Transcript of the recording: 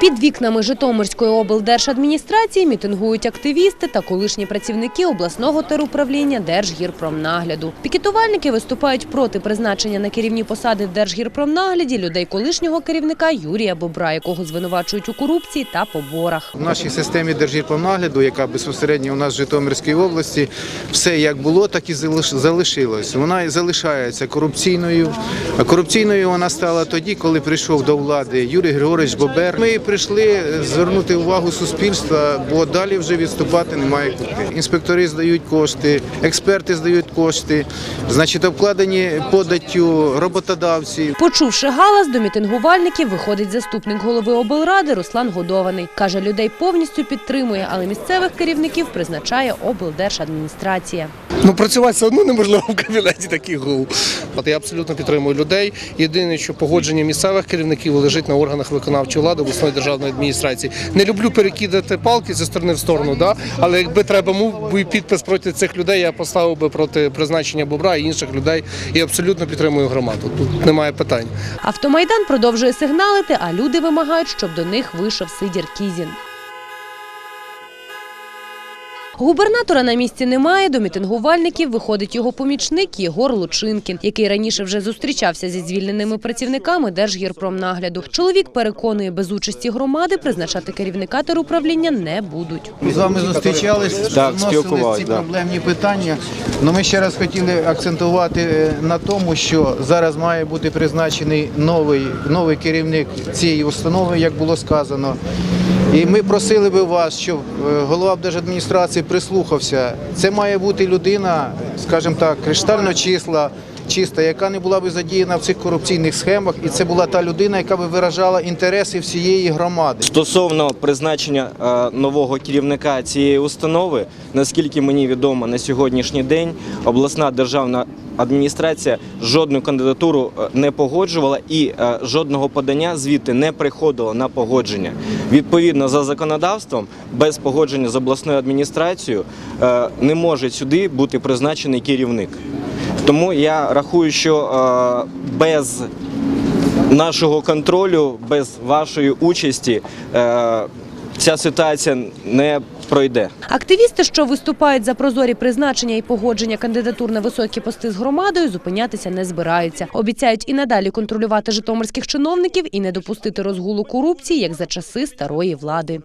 Під вікнами Житомирської облдержадміністрації мітингують активісти та колишні працівники обласного теруправління Держгірпромнагляду. Пікетувальники виступають проти призначення на керівні посади в Держгірпромнагляді людей колишнього керівника Юрія Бобра, якого звинувачують у корупції та поборах. В нашій системі держгірпонагляду, яка безпосередньо у нас в Житомирській області, все як було, так і залиш- залишилось. Вона і залишається корупційною. Корупційною вона стала тоді, коли прийшов до влади Юрій Григорович Бобер. Ми прийшли звернути увагу суспільства, бо далі вже відступати немає куди. Інспектори здають кошти, експерти здають кошти, значить, обкладені податтю роботодавці. Почувши галас, до мітингувальників виходить заступник голови облради Руслан Годований. Каже, людей повністю підтримує, але місцевих керівників призначає облдержадміністрація. Ну працювати все одно неможливо в кабінеті таких гул. Я абсолютно підтримую людей. Єдине, що погодження місцевих керівників лежить на органах виконавчої влади обласної державної адміністрації. Не люблю перекидати палки зі сторони в сторону, да? але якби треба був підпис проти цих людей, я поставив би проти призначення бобра і інших людей і абсолютно підтримую громаду. Тут немає питань. Автомайдан продовжує сигналити, а люди вимагають, щоб до них вийшов Сидір Кізін. Губернатора на місці немає. До мітингувальників виходить його помічник Єгор Лучинкін, який раніше вже зустрічався зі звільненими працівниками Держгірпромнагляду. Чоловік переконує, без участі громади призначати керівника теруправління не будуть. Ми з вами зустрічались, Так, вносили ці проблемні питання. Ну ми ще раз хотіли акцентувати е, на тому, що зараз має бути призначений новий, новий керівник цієї установи, як було сказано. І ми просили би вас, щоб е, голова держадміністрації прислухався. Це має бути людина, скажімо так, криштально числа. Чиста, яка не була би задіяна в цих корупційних схемах, і це була та людина, яка би виражала інтереси всієї громади. Стосовно призначення е, нового керівника цієї установи, наскільки мені відомо на сьогоднішній день, обласна державна адміністрація жодну кандидатуру е, не погоджувала і е, жодного подання звідти не приходило на погодження. Відповідно за законодавством, без погодження з обласною адміністрацією не може сюди бути призначений керівник. Тому я рахую, що е, без нашого контролю, без вашої участі е, ця ситуація не пройде. Активісти, що виступають за прозорі призначення і погодження кандидатур на високі пости з громадою, зупинятися не збираються. Обіцяють і надалі контролювати житомирських чиновників і не допустити розгулу корупції, як за часи старої влади.